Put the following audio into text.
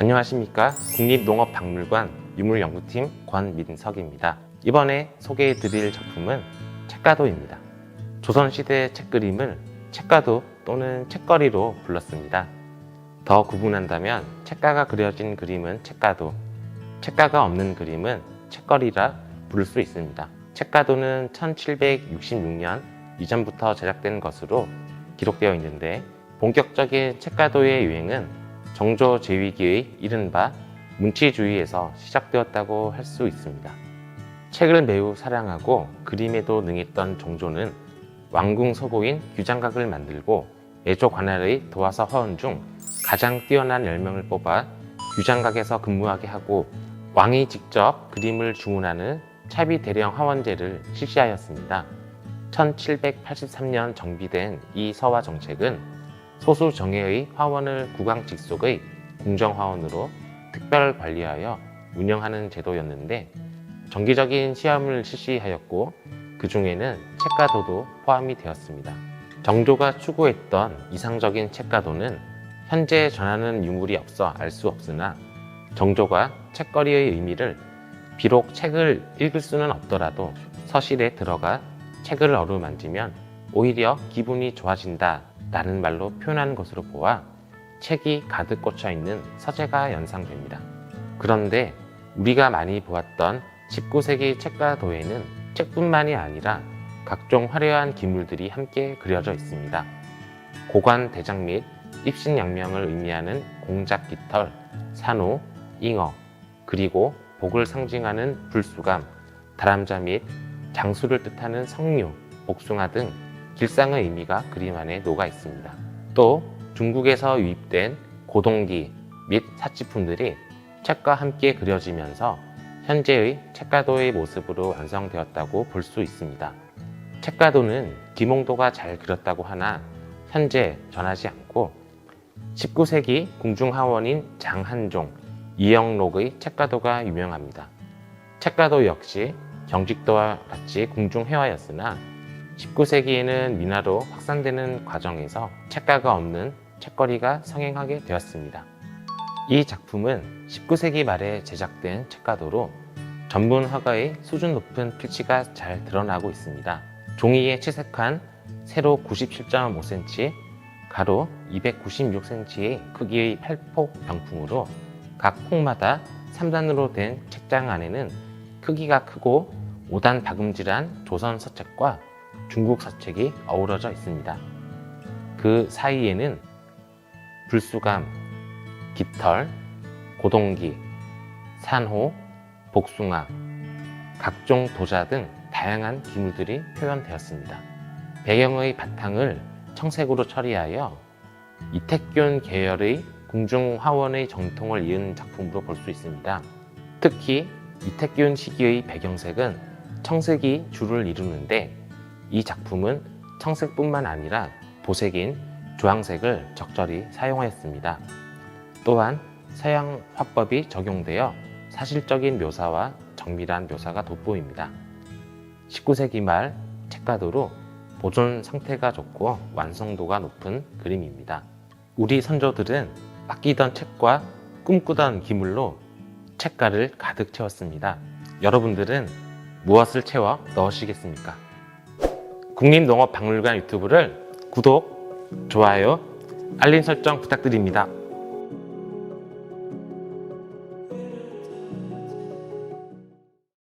안녕하십니까 국립농업박물관 유물연구팀 권민석입니다. 이번에 소개해 드릴 작품은 책가도입니다. 조선시대 책그림을 책가도 또는 책거리로 불렀습니다. 더 구분한다면 책가가 그려진 그림은 책가도, 책가가 없는 그림은 책거리라 부를 수 있습니다. 책가도는 1766년 이전부터 제작된 것으로 기록되어 있는데 본격적인 책가도의 유행은 정조 제위기의 이른바 문치주의에서 시작되었다고 할 수 있습니다. 책을 매우 사랑하고 그림에도 능했던 정조는 왕궁 서고인 규장각을 만들고 애조 관할의 도화서 화원 중 가장 뛰어난 10명을 뽑아 규장각에서 근무하게 하고 왕이 직접 그림을 주문하는 차비 대령 화원제를 실시하였습니다. 1783년 정비된 이 서화 정책은 소수 정예의 화원을 국왕 직속의 궁정화원으로 특별 관리하여 운영하는 제도였는데 정기적인 시험을 실시하였고 그 중에는 책가도도 포함이 되었습니다. 정조가 추구했던 이상적인 책가도는 현재 전하는 유물이 없어 알 수 없으나 정조가 책거리의 의미를 비록 책을 읽을 수는 없더라도 서실에 들어가 책을 어루만지면 오히려 기분이 좋아진다 라는 말로 표현한 것으로 보아 책이 가득 꽂혀 있는 서재가 연상됩니다. 그런데 우리가 많이 보았던 19세기 책가도에는 책뿐만이 아니라 각종 화려한 기물들이 함께 그려져 있습니다. 고관 대장 및 입신양명을 의미하는 공작 깃털, 산호, 잉어, 그리고 복을 상징하는 불수감, 다람쥐 및 장수를 뜻하는 성류, 복숭아 등 길상의 의미가 그림 안에 녹아 있습니다. 또 중국에서 유입된 고동기 및 사치품들이 책과 함께 그려지면서 현재의 책가도의 모습으로 완성되었다고 볼 수 있습니다. 책가도는 김홍도가 잘 그렸다고 하나 현재 전하지 않고 19세기 궁중하원인 장한종, 이영록의 책가도가 유명합니다. 책가도 역시 경직도와 같이 궁중회화였으나 19세기에는 민화로 확산되는 과정에서 책가가 없는 책거리가 성행하게 되었습니다. 이 작품은 19세기 말에 제작된 책가도로 전문 화가의 수준 높은 필치가 잘 드러나고 있습니다. 종이에 채색한 세로 97.5cm, 가로 296cm의 크기의 팔폭 병풍으로 각 폭마다 3단으로 된 책장 안에는 크기가 크고 5단 박음질한 조선 서책과 중국 서책이 어우러져 있습니다. 그 사이에는 불수감, 깃털, 고동기, 산호, 복숭아, 각종 도자 등 다양한 기물들이 표현되었습니다. 배경의 바탕을 청색으로 처리하여 이택균 계열의 궁중화원의 정통을 이은 작품으로 볼 수 있습니다. 특히 이택균 시기의 배경색은 청색이 주를 이루는데 이 작품은 청색뿐만 아니라 보색인 주황색을 적절히 사용하였습니다. 또한 서양 화법이 적용되어 사실적인 묘사와 정밀한 묘사가 돋보입니다. 19세기 말 책가도로 보존 상태가 좋고 완성도가 높은 그림입니다. 우리 선조들은 아끼던 책과 꿈꾸던 기물로 책가를 가득 채웠습니다. 여러분들은 무엇을 채워 넣으시겠습니까? 국립농업박물관 유튜브를 구독, 좋아요, 알림 설정 부탁드립니다.